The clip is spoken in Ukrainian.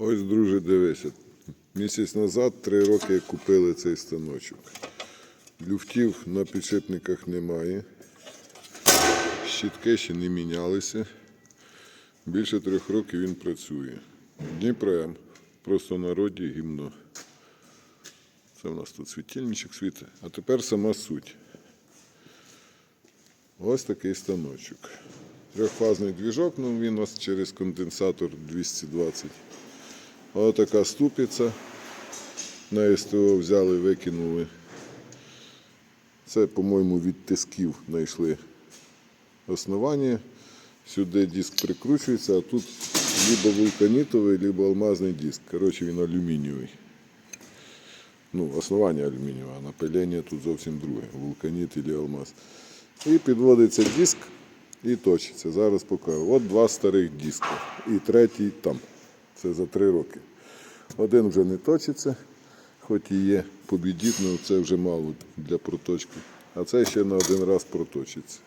Ось, друже, дивися. Місяць назад, три роки купили цей станочок. Люфтів на підшипниках немає. Щітки ще не мінялися. Більше трьох років він працює. Дніпрем. Просто в народі гімно. Це в нас тут світильничок світить. А тепер сама суть. Ось такий станочок. Трьохфазний двіжок, ну він у нас через конденсатор 220. Ось така ступиця. На СТО взяли, викинули. Це, по-моєму, від тисків знайшли основання. Сюди диск прикручується, а тут либо вулканітовий, либо алмазний диск. Коротше, він алюмінієвий. Ну, основання алюмінієве, а напилення тут зовсім друге. Вулканіт або алмаз. І підводиться диск і точиться. Зараз покажу. От два старих диска. І третій там. Це за три роки. Один вже не точиться, хоч і є побідітно, це вже мало для проточки. А це ще на один раз проточиться.